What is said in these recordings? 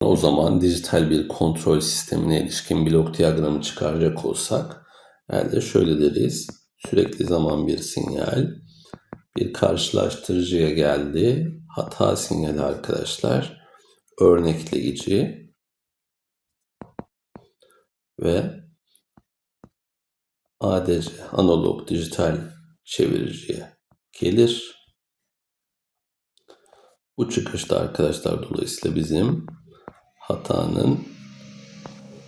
O zaman dijital bir kontrol sistemine ilişkin blok diyagramı çıkaracak olsak elde şöyle deriz. Sürekli zaman bir sinyal bir karşılaştırıcıya geldi. Hata sinyali arkadaşlar örnekleyici ve ADC analog dijital çeviriciye gelir. Bu çıkışta arkadaşlar dolayısıyla bizim hatanın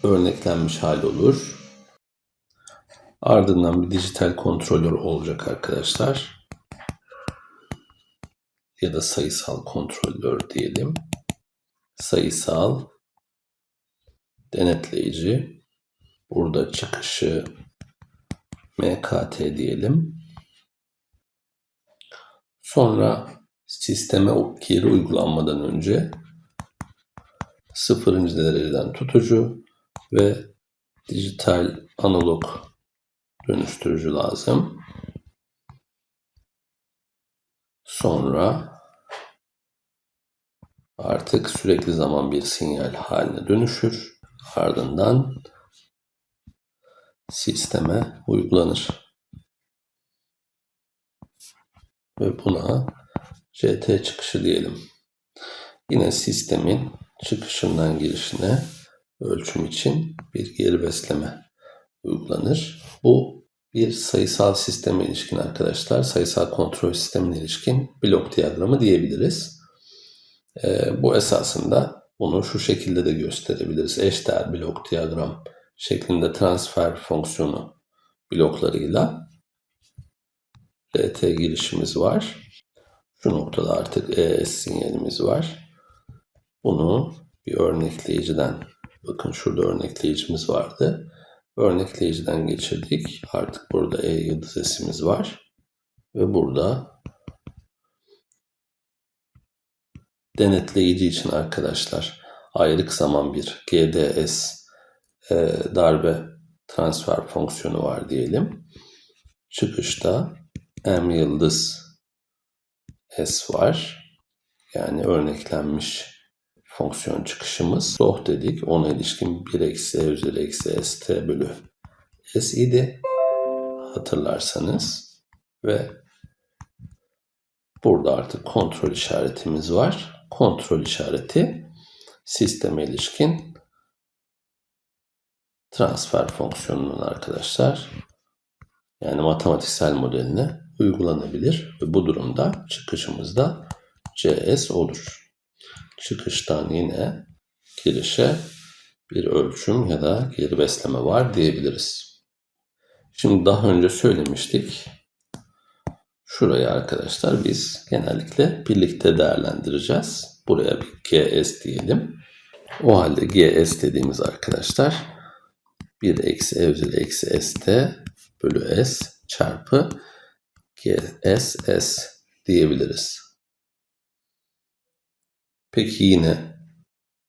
örneklenmiş hali olur. Ardından bir dijital kontrolör olacak arkadaşlar. Ya da sayısal kontrolör diyelim. Sayısal denetleyici. Burada çıkışı MKT diyelim. Sonra sisteme geri uygulanmadan önce sıfırıncı dereceden tutucu ve dijital analog dönüştürücü lazım. Sonra artık sürekli zaman bir sinyal haline dönüşür. Ardından sisteme uygulanır. Ve buna CT çıkışı diyelim. Yine sistemin çıkışından girişine ölçüm için bir geri besleme uygulanır. Bu bir sayısal sisteme ilişkin arkadaşlar, sayısal kontrol sistemine ilişkin blok diyagramı diyebiliriz. Ee, bu esasında bunu şu şekilde de gösterebiliriz. Eşdeğer blok diyagram şeklinde transfer fonksiyonu bloklarıyla RT girişimiz var. Şu noktada artık ES sinyalimiz var. Bunu bir örnekleyiciden, bakın şurada örnekleyicimiz vardı. Örnekleyiciden geçirdik. Artık burada E yıldız S'imiz var. Ve burada denetleyici için arkadaşlar ayrık zaman bir GDS e, darbe transfer fonksiyonu var diyelim. Çıkışta M yıldız S var. Yani örneklenmiş fonksiyon çıkışımız. Doh dedik. Ona ilişkin 1 eksi E üzeri eksi ST bölü S idi. Hatırlarsanız. Ve burada artık kontrol işaretimiz var. Kontrol işareti sisteme ilişkin transfer fonksiyonunun arkadaşlar yani matematiksel modeline uygulanabilir ve bu durumda çıkışımızda CS olur. Çıkıştan yine girişe bir ölçüm ya da geri besleme var diyebiliriz. Şimdi daha önce söylemiştik. Şurayı arkadaşlar biz genellikle birlikte değerlendireceğiz. Buraya bir GS diyelim. O halde GS dediğimiz arkadaşlar 1 eksi e üzeri eksi st bölü s çarpı GSS diyebiliriz. Peki yine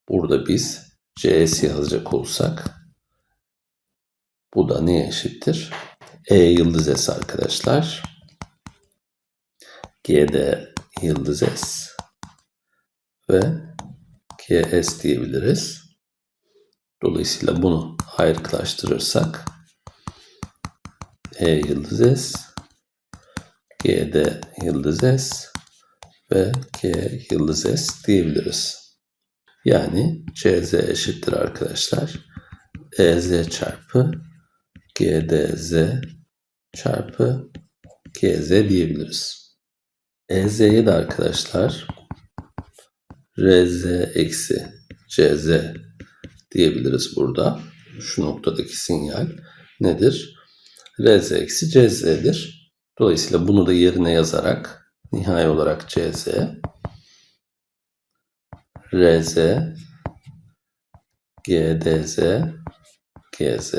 burada biz CS yazacak olsak bu da neye eşittir? E yıldız S arkadaşlar. GD yıldız S ve GS diyebiliriz. Dolayısıyla bunu ayrıklaştırırsak E yıldız S, GD yıldız S ve G yıldız S diyebiliriz. Yani CZ eşittir arkadaşlar. EZ çarpı GDZ çarpı GZ diyebiliriz. EZ'ye de arkadaşlar RZ eksi CZ diyebiliriz burada. Şu noktadaki sinyal nedir? RZ eksi CZ'dir. Dolayısıyla bunu da yerine yazarak nihai olarak CZ RZ GDZ GZ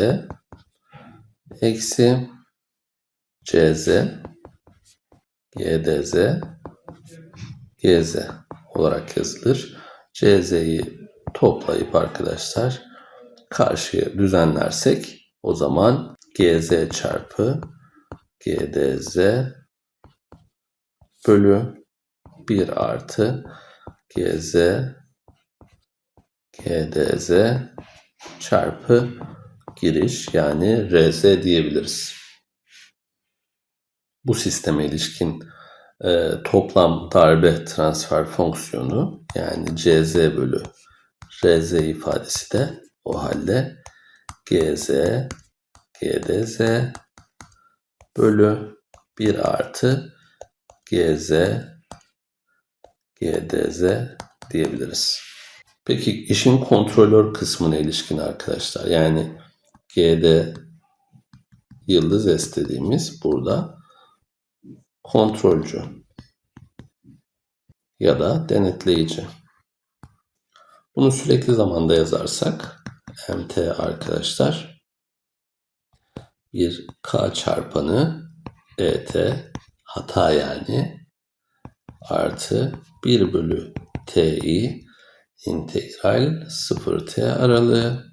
eksi CZ GDZ GZ olarak yazılır. CZ'yi toplayıp arkadaşlar karşıya düzenlersek o zaman GZ çarpı GDZ bölü 1 artı GZ GDZ çarpı giriş yani RZ diyebiliriz. Bu sisteme ilişkin e, toplam darbe transfer fonksiyonu yani CZ bölü RZ ifadesi de o halde GZ GDZ bölü 1 artı GZ GDZ diyebiliriz. Peki işin kontrolör kısmına ilişkin arkadaşlar yani GD yıldız S dediğimiz burada kontrolcü ya da denetleyici. Bunu sürekli zamanda yazarsak MT arkadaşlar bir K çarpanı ET hata yani artı 1 bölü TI integral 0 T aralığı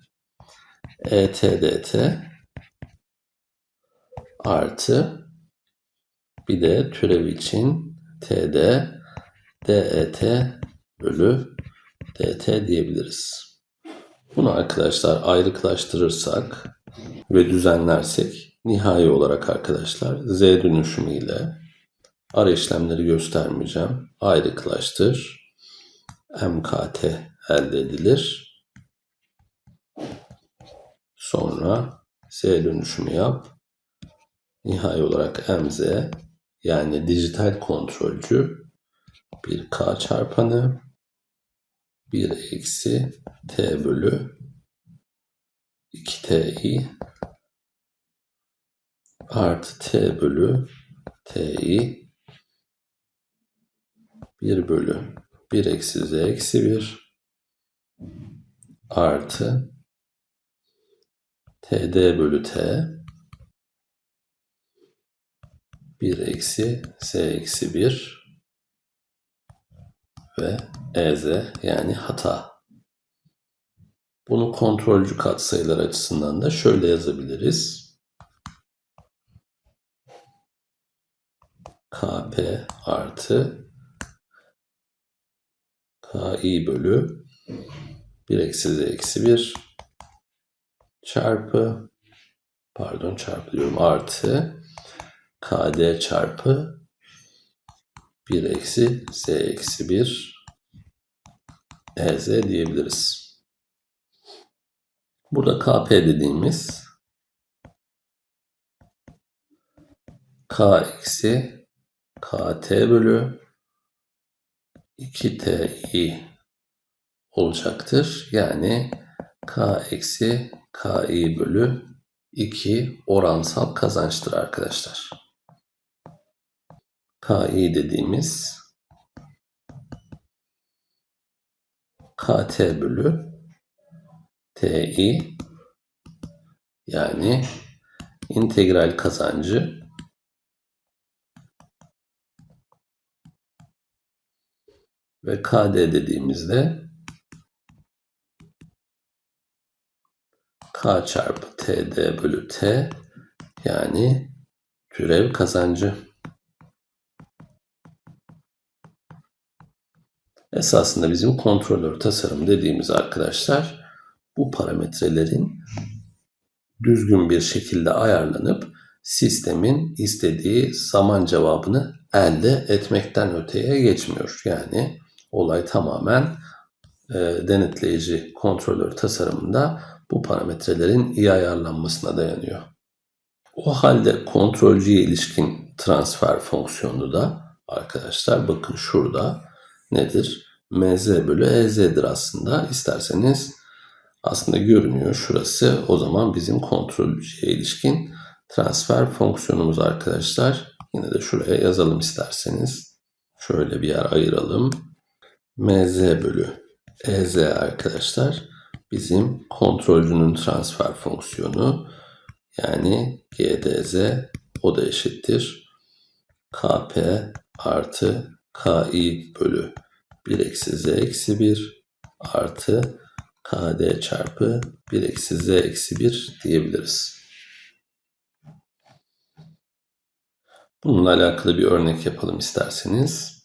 ET dt artı bir de türev için TD DET bölü DT diyebiliriz. Bunu arkadaşlar ayrıklaştırırsak ve düzenlersek nihai olarak arkadaşlar Z dönüşümü ile ara işlemleri göstermeyeceğim. Ayrıklaştır. MKT elde edilir. Sonra Z dönüşümü yap. Nihai olarak MZ yani dijital kontrolcü bir K çarpanı 1 eksi T bölü 2TI artı T bölü TI 1 bölü 1 eksi Z eksi 1 artı TD bölü T 1 eksi Z eksi 1 ve EZ yani hata. Bunu kontrolcü katsayılar açısından da şöyle yazabiliriz. KP artı KI bölü 1 eksi Z eksi 1 çarpı pardon çarpı diyorum artı KD çarpı 1 eksi Z eksi 1 EZ diyebiliriz. Burada KP dediğimiz K eksi KT bölü 2TI olacaktır. Yani K eksi KI bölü 2 oransal kazançtır arkadaşlar. KI dediğimiz KT bölü TI yani integral kazancı ve KD dediğimizde K çarpı TD bölü T yani türev kazancı. Esasında bizim kontrolör tasarım dediğimiz arkadaşlar bu parametrelerin düzgün bir şekilde ayarlanıp sistemin istediği zaman cevabını elde etmekten öteye geçmiyor. Yani olay tamamen e, denetleyici kontrolör tasarımında bu parametrelerin iyi ayarlanmasına dayanıyor. O halde kontrolcüye ilişkin transfer fonksiyonu da arkadaşlar bakın şurada nedir? mz bölü ez'dir aslında. İsterseniz aslında görünüyor şurası. O zaman bizim kontrolcüye ilişkin transfer fonksiyonumuz arkadaşlar. Yine de şuraya yazalım isterseniz. Şöyle bir yer ayıralım. Mz bölü ez arkadaşlar bizim kontrolcünün transfer fonksiyonu. Yani gdz o da eşittir. kp artı ki bölü 1 eksi z eksi 1 artı kd çarpı 1 eksi z eksi 1 diyebiliriz. Bununla alakalı bir örnek yapalım isterseniz.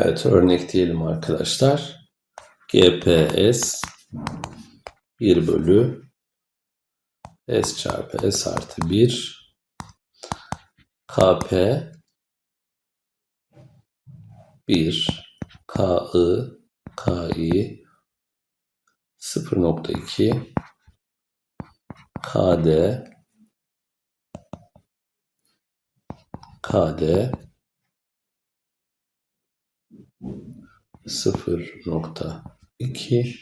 Evet örnek diyelim arkadaşlar. GPS 1 bölü S çarpı S artı 1 KP 1 KI KI 0.2 KD KD 0.2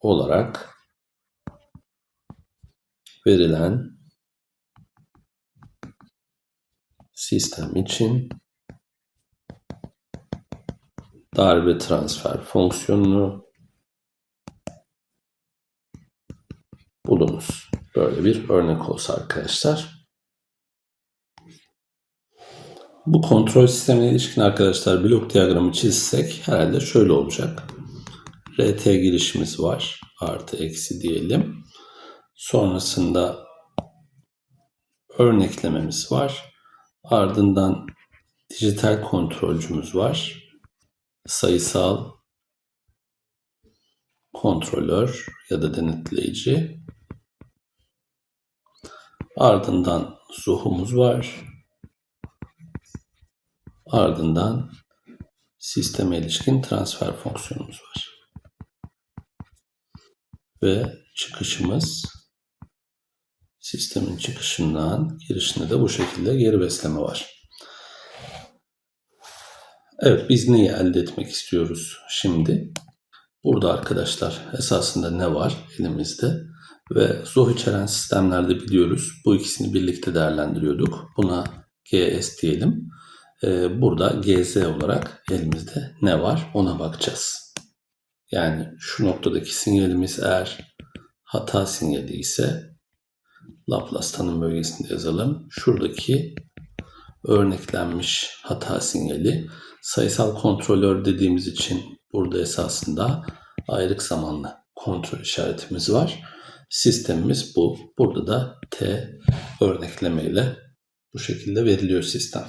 olarak verilen sistem için darbe transfer fonksiyonunu bulunuz. Böyle bir örnek olsa arkadaşlar. Bu kontrol sistemine ilişkin arkadaşlar blok diyagramı çizsek herhalde şöyle olacak. RT girişimiz var. Artı eksi diyelim. Sonrasında örneklememiz var. Ardından dijital kontrolcümüz var. Sayısal kontrolör ya da denetleyici. Ardından zuhumuz var. Ardından sisteme ilişkin transfer fonksiyonumuz var. Ve çıkışımız sistemin çıkışından girişinde de bu şekilde geri besleme var. Evet biz neyi elde etmek istiyoruz şimdi? Burada arkadaşlar esasında ne var elimizde? Ve ZOH içeren sistemlerde biliyoruz bu ikisini birlikte değerlendiriyorduk. Buna GS diyelim. Ee, burada GZ olarak elimizde ne var ona bakacağız. Yani şu noktadaki sinyalimiz eğer hata sinyali ise Laplace tanım bölgesinde yazalım. Şuradaki örneklenmiş hata sinyali sayısal kontrolör dediğimiz için burada esasında ayrık zamanlı kontrol işaretimiz var. Sistemimiz bu. Burada da T örnekleme ile bu şekilde veriliyor sistem.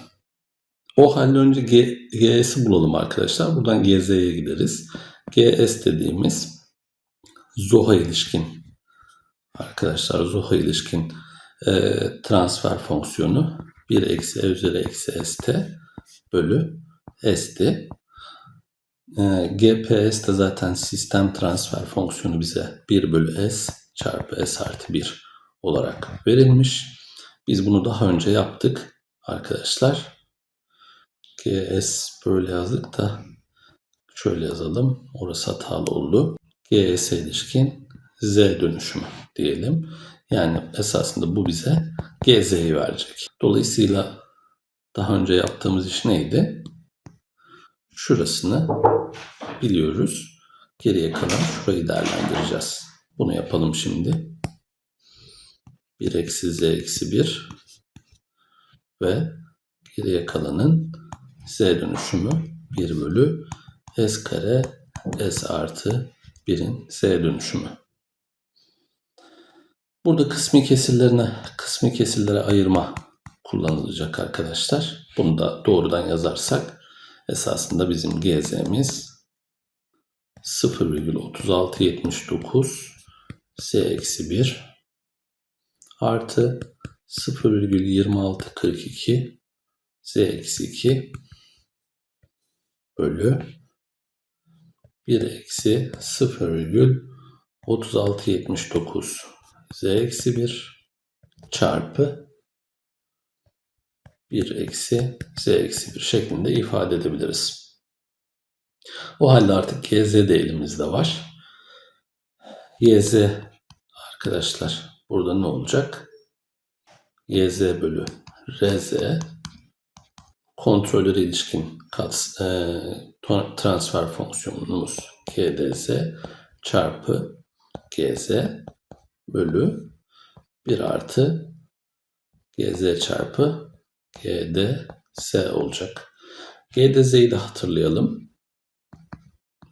O halde önce G, GS'i bulalım arkadaşlar. Buradan GZ'ye gideriz. GS dediğimiz ZOH'a ilişkin arkadaşlar ZOH'a ilişkin e, transfer fonksiyonu 1 eksi e üzeri eksi st bölü s'ti. E, GPS de zaten sistem transfer fonksiyonu bize 1 bölü s çarpı s artı 1 olarak verilmiş. Biz bunu daha önce yaptık arkadaşlar. GS böyle yazdık da şöyle yazalım. Orası hatalı oldu. GS ilişkin Z dönüşümü diyelim. Yani esasında bu bize GZ'yi verecek. Dolayısıyla daha önce yaptığımız iş neydi? Şurasını biliyoruz. Geriye kalan şurayı değerlendireceğiz. Bunu yapalım şimdi. 1 eksi z eksi 1 ve geriye kalanın z dönüşümü 1 bölü s kare s artı 1'in z dönüşümü. Burada kısmi kesirlerine, kısmi kesirlere ayırma kullanılacak arkadaşlar. Bunu da doğrudan yazarsak esasında bizim GZ'miz 0,3679 Z eksi 1 artı 0,2642 Z eksi 2 bölü 1 eksi 0,3679 z eksi 1 çarpı 1 eksi z eksi 1 şeklinde ifade edebiliriz. O halde artık gz de elimizde var. yz arkadaşlar burada ne olacak? yz bölü rz kontrolöre ilişkin kat, e, transfer fonksiyonumuz gdz çarpı gz bölü 1 artı gz çarpı gds olacak. gdz'yi de hatırlayalım.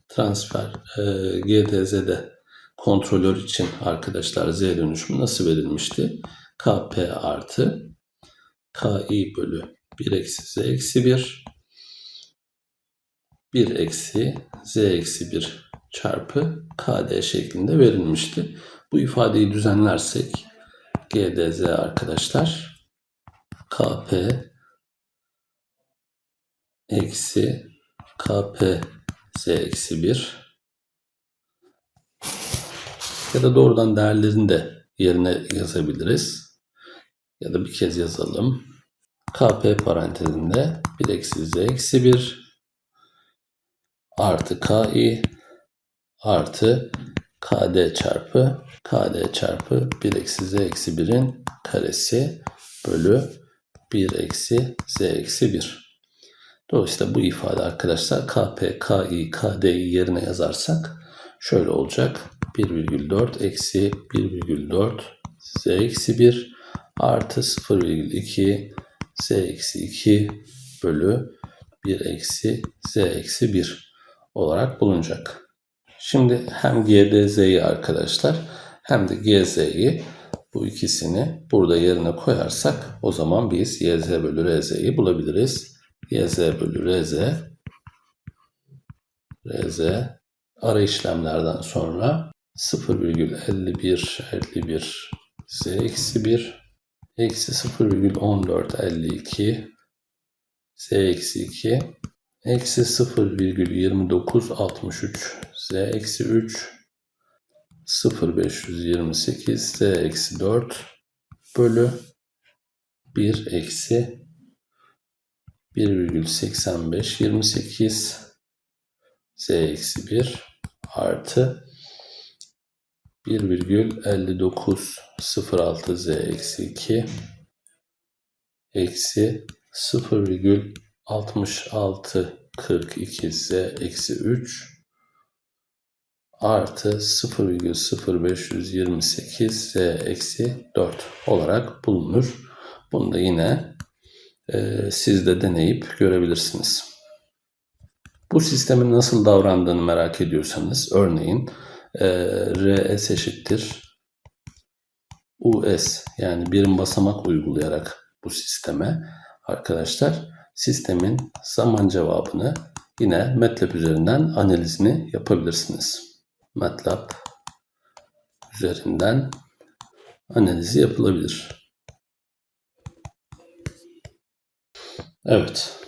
Transfer e, gdz'de kontrolör için arkadaşlar z dönüşümü nasıl verilmişti? kp artı ki bölü 1 eksi z eksi 1 1 eksi z eksi 1 çarpı kd şeklinde verilmişti. Bu ifadeyi düzenlersek gdz arkadaşlar kp eksi kp z eksi 1 ya da doğrudan değerlerini de yerine yazabiliriz. Ya da bir kez yazalım. Kp parantezinde 1 eksi z eksi 1 artı ki artı kd çarpı kd çarpı 1 eksi z eksi 1'in karesi bölü 1 eksi z eksi 1. Dolayısıyla bu ifade arkadaşlar kp, ki, kd'yi yerine yazarsak şöyle olacak. 1,4 eksi 1,4 z eksi 1 artı 0,2 z eksi 2 bölü 1 eksi z eksi 1 olarak bulunacak. Şimdi hem GDZ'yi arkadaşlar hem de GZ'yi bu ikisini burada yerine koyarsak o zaman biz YZ bölü RZ'yi bulabiliriz. YZ bölü RZ RZ ara işlemlerden sonra 0,51 51 Z eksi 1 eksi 0,14 52 Z eksi 2 eksi 0,29 63 z eksi 3 0,528 z eksi 4 bölü 1 eksi 1,85 28 z eksi 1 artı 1,59 06 z eksi 2 eksi 0,66 42 z eksi 3 artı 0,0528 z eksi 4 olarak bulunur. Bunu da yine e, siz de deneyip görebilirsiniz. Bu sistemin nasıl davrandığını merak ediyorsanız örneğin e, RS eşittir US yani birim basamak uygulayarak bu sisteme arkadaşlar sistemin zaman cevabını yine MATLAB üzerinden analizini yapabilirsiniz. MATLAB üzerinden analizi yapılabilir. Evet.